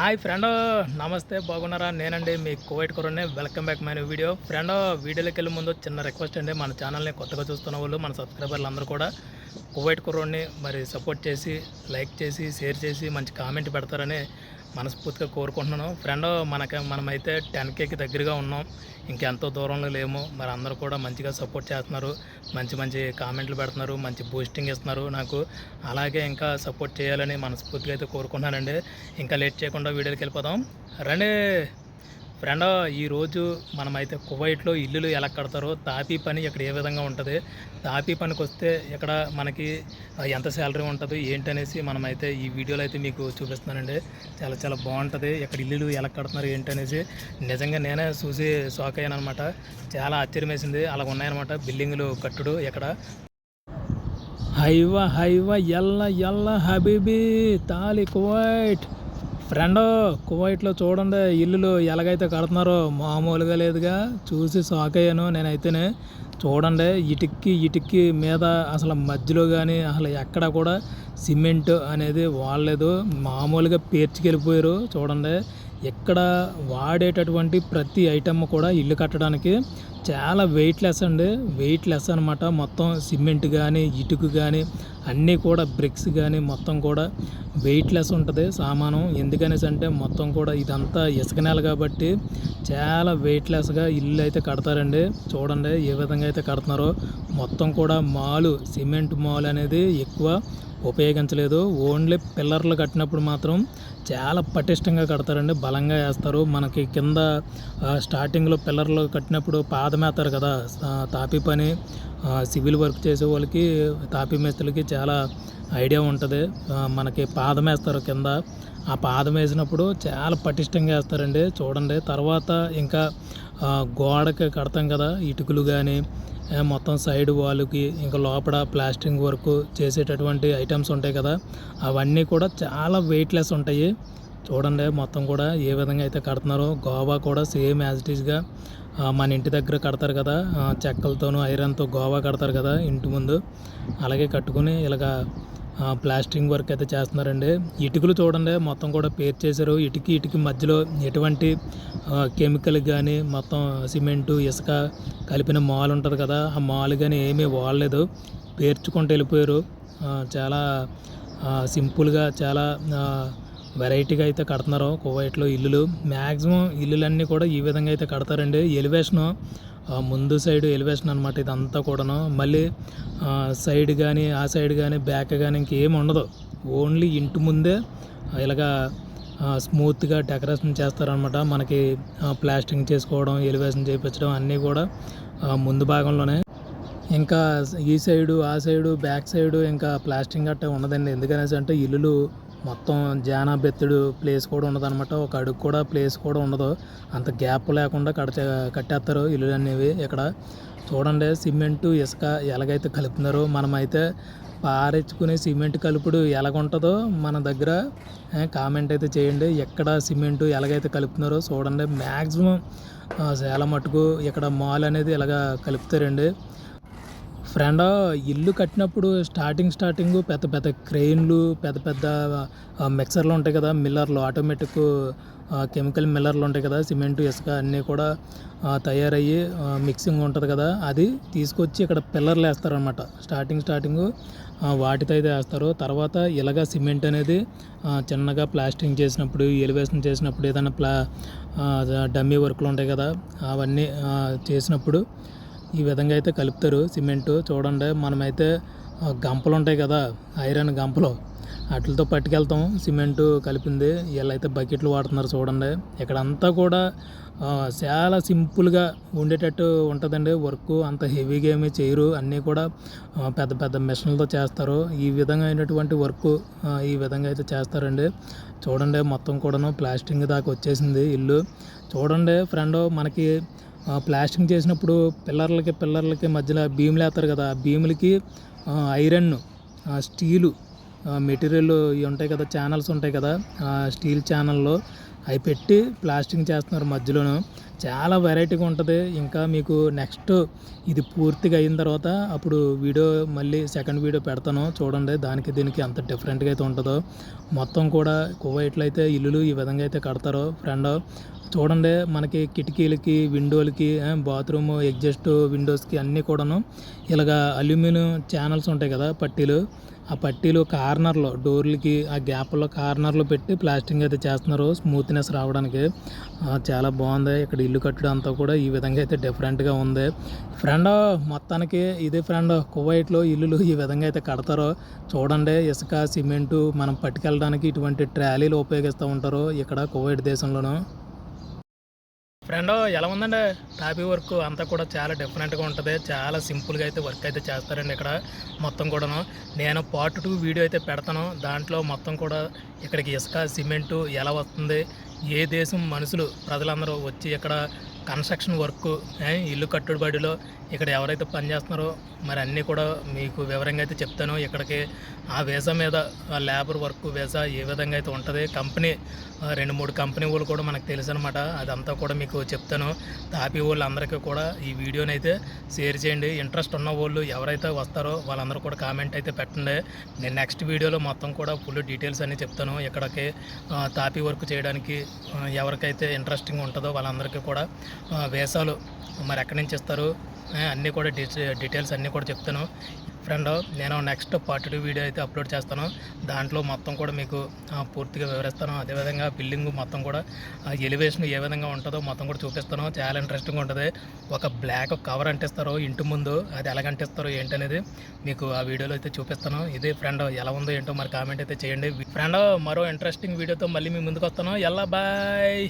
Hi friend నమస్తే బాగున్నారా? నేనండి మీ Kuwait కొరనే welcome back my video. Friend వీడియోలోకి వెళ్ళే ముందు చిన్న రిక్వెస్ట్ అండి. మన ఛానల్ని కొత్తగా చూస్తున్న వాళ్ళు మన సబ్స్క్రైబర్లు అందరూ కూడా కువైట్ కుర్రోడ్ని మరి సపోర్ట్ చేసి లైక్ చేసి షేర్ చేసి మంచి కామెంట్ పెడతారని మనస్ఫూర్తిగా కోరుకుంటున్నాను. ఫ్రెండ్ మనకి మనమైతే టెన్ కేకి దగ్గరగా ఉన్నాం. ఇంకెంతో దూరంలో లేము. మరి అందరూ కూడా మంచిగా సపోర్ట్ చేస్తున్నారు. మంచి మంచి కామెంట్లు పెడుతున్నారు. మంచి బూస్టింగ్ ఇస్తున్నారు నాకు. అలాగే ఇంకా సపోర్ట్ చేయాలని మనస్ఫూర్తిగా అయితే కోరుకుంటున్నానండి. ఇంకా లేట్ చేయకుండా వీడియోకి వెళ్ళిపోదాం. రండి! ఫ్రెండ్ ఈరోజు మనమైతే కువైట్లో ఇల్లులు ఎలా కడతారో తాపీ పని ఇక్కడ ఏ విధంగా ఉంటుంది? తాపీ పనికి వస్తే ఇక్కడ మనకి ఎంత శాలరీ ఉంటుందో? ఏంటనేసి మనమైతే ఈ వీడియోలో అయితే మీకు చూపిస్తున్నానండి. చాలా చాలా బాగుంటుంది. ఇక్కడ ఇల్లులు ఎలా కడుతున్నారు ఏంటనేసి నిజంగా నేనే చూసి షాక్ అయ్యాను అనమాట చాలా ఆశ్చర్యం వేసింది అలా ఉన్నాయన్నమాట. బిల్డింగులు కట్టుడు ఇక్కడ హైవా హైవా ఎల్ల ఎల్ల హబీబీ తాలి కువైట్. ఫ్రెండ్ కువైట్లో చూడండి ఇల్లులు ఎలాగైతే కడుతున్నారో మామూలుగా లేదుగా. చూసి షాక్ అయ్యాను నేనైతేనే. చూడండి ఇటుక్కి ఇటుక్కి మీద అసలు మధ్యలో కానీ అసలు ఎక్కడ కూడా సిమెంట్ అనేది వాడలేదు. మామూలుగా పేర్చికెళ్ళిపోయారు చూడండి. ఇక్కడ వాడేటటువంటి ప్రతి ఐటమ్ కూడా ఇల్లు కట్టడానికి చాలా వెయిట్ లెస్ అండి. వెయిట్ లెస్ అనమాట మొత్తం సిమెంట్ కానీ ఇటుకు కానీ అన్నీ కూడా బ్రిక్స్ కానీ మొత్తం కూడా వెయిట్ లెస్ ఉంటుంది సామానం. ఎందుకనేసి అంటే మొత్తం కూడా ఇదంతా ఇసుక నేల కాబట్టి చాలా వెయిట్ లెస్గా ఇల్లు అయితే కడతారండి. చూడండి ఏ విధంగా అయితే కడుతున్నారో. మొత్తం కూడా మాలు సిమెంట్ మాల్ అనేది ఎక్కువ ఉపయోగించలేదు. ఓన్లీ పిల్లర్లు కట్టినప్పుడు మాత్రం చాలా పటిష్టంగా కడతారండి. బలంగా వేస్తారు. మనకి కింద స్టార్టింగ్లో పిల్లర్లు కట్టినప్పుడు పాదమేస్తారు కదా తాపి పని. సివిల్ వర్క్ చేసే వాళ్ళకి తాపి మేస్తులకి చాలా ఐడియా ఉంటుంది. మనకి పాదం వేస్తారు కింద. ఆ పాదం వేసినప్పుడు చాలా పటిష్టంగా వేస్తారండి. చూడండి తర్వాత ఇంకా గోడకి కడతాం కదా ఇటుకలు కానీ మొత్తం సైడ్ వాళ్ళకి ఇంకా లోపల ప్లాస్టింగ్ వర్క్ చేసేటటువంటి ఐటమ్స్ ఉంటాయి కదా అవన్నీ కూడా చాలా వెయిట్లెస్ ఉంటాయి. చూడండి మొత్తం కూడా ఏ విధంగా అయితే కడుతున్నారో గోవా కూడా సేమ్ యాజ్ ఇట్ ఈస్గా మన ఇంటి దగ్గర కడతారు కదా చెక్కలతోనూ ఐరన్తో గోవా కడతారు కదా ఇంటి ముందు. అలాగే కట్టుకుని ఇలాగా ప్లాస్టరింగ్ ప్లాస్టింగ్ వర్క్ అయితే చేస్తున్నారండి. ఇటుకలు చూడండి మొత్తం కూడా పేర్ చేశారు. ఇటుకి ఇటుకి మధ్యలో ఎటువంటి కెమికల్ కానీ మొత్తం సిమెంటు ఇసుక కలిపిన మాల్ ఉంటుంది కదా ఆ మాల్ కానీ ఏమీ వాడలేదు. పేర్చుకుంటూ వెళ్ళిపోయారు. చాలా సింపుల్గా చాలా వెరైటీగా అయితే కడుతున్నారు. కువైట్లో ఇల్లులు. మ్యాక్సిమం ఇల్లులన్నీ కూడా ఈ విధంగా అయితే కడతారండి. ఎలివేషను ముందు సైడ్ ఎలివేషన్ అనమాట ఇదంతా కూడాను. మళ్ళీ సైడ్ కానీ ఆ సైడ్ కానీ బ్యాక్ కానీ ఇంకేం ఉండదు. ఓన్లీ ఇంటి ముందే ఇలాగా స్మూత్గా డెకరేషన్ చేస్తారనమాట మనకి ప్లాస్టింగ్ చేసుకోవడం ఎలివేషన్ చేయించడం అన్నీ కూడా ముందు భాగంలోనే. ఇంకా ఈ సైడు ఆ సైడు బ్యాక్ సైడు ఇంకా ప్లాస్టింగ్ గట్ట ఉండదండి ఎందుకనేసి అంటే ఇల్లులు మొత్తం జానబెత్తుడు ప్లేస్ కూడా ఉండదన్నమాట. ఒక అడుగు కూడా ప్లేస్ కూడా ఉండదు. అంత గ్యాప్ లేకుండా కట్టే కట్టేస్తారు ఇల్లులు అనేవి ఇక్కడ. చూడండి సిమెంటు ఇసుక ఎలాగైతే కలుపుతున్నారో మనమైతే పారెచ్చుకునే సిమెంట్ కలుపుడు ఎలాగుంటుందో మన దగ్గర కామెంట్ అయితే చేయండి. ఎక్కడ సిమెంటు ఎలాగైతే కలుపుతున్నారో చూడండి. మ్యాక్సిమం చాలా మటుకు ఇక్కడ మాల్ అనేది ఇలాగ కలుపుతారండి. ఫ్రెండ్ ఇల్లు కట్టినప్పుడు స్టార్టింగ్ స్టార్టింగ్ పెద్ద పెద్ద క్రెయిన్లు పెద్ద పెద్ద మిక్సర్లు ఉంటాయి కదా మిల్లర్లు ఆటోమేటిక్ కెమికల్ మిల్లర్లు ఉంటాయి కదా సిమెంట్ ఇసుక అన్నీ కూడా తయారయ్యి మిక్సింగ్ ఉంటుంది కదా అది తీసుకొచ్చి ఇక్కడ పిల్లర్లు వేస్తారనమాట స్టార్టింగ్ స్టార్టింగ్ వాటితో అయితే వేస్తారు. తర్వాత ఇలాగ సిమెంట్ అనేది చిన్నగా ప్లాస్టింగ్ చేసినప్పుడు ఎలివేషన్ చేసినప్పుడు ఏదైనా ప్లా డమ్మీ వర్క్లు ఉంటాయి కదా అవన్నీ చేసినప్పుడు ఈ విధంగా అయితే కలుపుతారు. సిమెంటు చూడండి మనమైతే గంపలు ఉంటాయి కదా ఐరన్ గంపలు. వాటితో పట్టుకెళ్తాం. సిమెంటు కలిపింది. వీళ్ళైతే బకెట్లు వాడుతున్నారు చూడండి. ఇక్కడంతా కూడా చాలా సింపుల్గా ఉండేటట్టు ఉంటుందండి. వర్క్ అంత హెవీగా ఏమీ చేయరు. అన్నీ కూడా పెద్ద పెద్ద మిషన్లతో చేస్తారు. ఈ విధంగా అయినటువంటి వర్క్ ఈ విధంగా అయితే చేస్తారండి. చూడండి మొత్తం కూడాను ప్లాస్టింగ్ దాకా వచ్చేసింది ఇల్లు. చూడండి ఫ్రెండ్ మనకి ప్లాస్టింగ్ చేసినప్పుడు పిల్లర్లకి పిల్లర్లకి మధ్యలో భీములు వేస్తారు కదా ఆ భీములకి ఐరన్ స్టీలు మెటీరియల్ ఇవి ఉంటాయి కదా ఛానల్స్ ఉంటాయి కదా స్టీల్ ఛానల్లో అవి పెట్టి ప్లాస్టింగ్ చేస్తున్నారు మధ్యలోనూ. చాలా వెరైటీగా ఉంటుంది. ఇంకా మీకు నెక్స్ట్ ఇది పూర్తిగా అయిన తర్వాత అప్పుడు వీడియో మళ్ళీ సెకండ్ వీడియో పెడతాను. చూడండి దానికి దీనికి ఎంత డిఫరెంట్గా అయితే ఉంటుందో. మొత్తం కూడా కువైట్లో అయితే ఇల్లులు ఈ విధంగా అయితే కడతారో. ఫ్రెండ్ చూడండి మనకి కిటికీలకి విండోలకి బాత్రూమ్ ఎగ్జస్ట్ విండోస్కి అన్నీ కూడాను ఇలాగ అల్యూమినియం ఛానల్స్ ఉంటాయి కదా పట్టీలు. ఆ పట్టీలు కార్నర్లో డోర్లకి ఆ గ్యాప్లో కార్నర్లో పెట్టి ప్లాస్టింగ్ అయితే చేస్తున్నారు. స్మూత్నెస్ రావడానికి చాలా బాగుంది. ఇక్కడ ఇల్లు కట్టడం అంతా కూడా ఈ విధంగా అయితే డిఫరెంట్గా ఉంది. ఫ్రెండ్ మొత్తానికి ఇదే ఫ్రెండ్ కువైట్లో ఇల్లులు ఈ విధంగా అయితే కడతారు. చూడండి ఇసుక సిమెంటు మనం పట్టుకెళ్ళడానికి ఇటువంటి ట్రాలీలు ఉపయోగిస్తూ ఉంటారు ఇక్కడ కువైట్ దేశంలోనూ. ఫ్రెండ్ ఎలా ఉందండి? టాపీ వర్క్ అంతా కూడా చాలా డిఫరెంట్గా ఉంటుంది. చాలా సింపుల్గా అయితే వర్క్ అయితే చేస్తారండి ఇక్కడ మొత్తం కూడాను. నేను పార్ట్ టూ వీడియో అయితే పెడతాను. దాంట్లో మొత్తం కూడా ఇక్కడికి ఇసుక సిమెంటు ఎలా వస్తుంది ఏ దేశం మనుషులు ప్రజలందరూ వచ్చి ఇక్కడ కన్స్ట్రక్షన్ వర్క్ ఇల్లు కట్టుబడిలో ఇక్కడ ఎవరైతే పనిచేస్తున్నారో మరి అన్నీ కూడా మీకు వివరంగా అయితే చెప్తాను. ఇక్కడికి ఆ వీసా మీద లేబర్ వర్క్ వీసా ఏ విధంగా అయితే ఉంటుంది కంపెనీ రెండు మూడు కంపెనీ వాళ్ళు కూడా మనకు తెలుసు అనమాట అదంతా కూడా మీకు చెప్తాను. తాపీ వాళ్ళందరికీ కూడా ఈ వీడియోని అయితే షేర్ చేయండి. ఇంట్రెస్ట్ ఉన్న వాళ్ళు ఎవరైతే వస్తారో వాళ్ళందరూ కూడా కామెంట్ అయితే పెట్టండి. నేను నెక్స్ట్ వీడియోలో మొత్తం కూడా ఫుల్ డీటెయిల్స్ అన్ని చెప్తాను. ఇక్కడికి తాపీ వర్క్ చేయడానికి ఎవరికైతే ఇంట్రెస్టింగ్ ఉంటుందో వాళ్ళందరికీ కూడా వేసాలు మరి ఎక్కడి నుంచి ఇస్తారు? అన్నీ కూడా డీటెయిల్స్ అన్నీ కూడా చెప్తాను. ఫ్రెండ్ నేను నెక్స్ట్ పార్ట్ టూ వీడియో అయితే అప్లోడ్ చేస్తాను. దాంట్లో మొత్తం కూడా మీకు పూర్తిగా వివరిస్తాను. అదేవిధంగా బిల్డింగ్ మొత్తం కూడా ఎలివేషన్ ఏ విధంగా ఉంటుందో మొత్తం కూడా చూపిస్తాను. చాలా ఇంట్రెస్టింగ్ ఉంటుంది. ఒక బ్లాక్ కవర్ అంటిస్తారు ఇంటి ముందు. అది ఎలాగ అంటిస్తారో ఏంటనేది మీకు ఆ వీడియోలో అయితే చూపిస్తాను. ఇదే ఫ్రెండ్ ఎలా ఉందో ఏంటో మరి కామెంట్ అయితే చేయండి. ఫ్రెండ్ మరో ఇంట్రెస్టింగ్ వీడియోతో మళ్ళీ మీ ముందుకు వస్తాను. ఎలా బాయ్!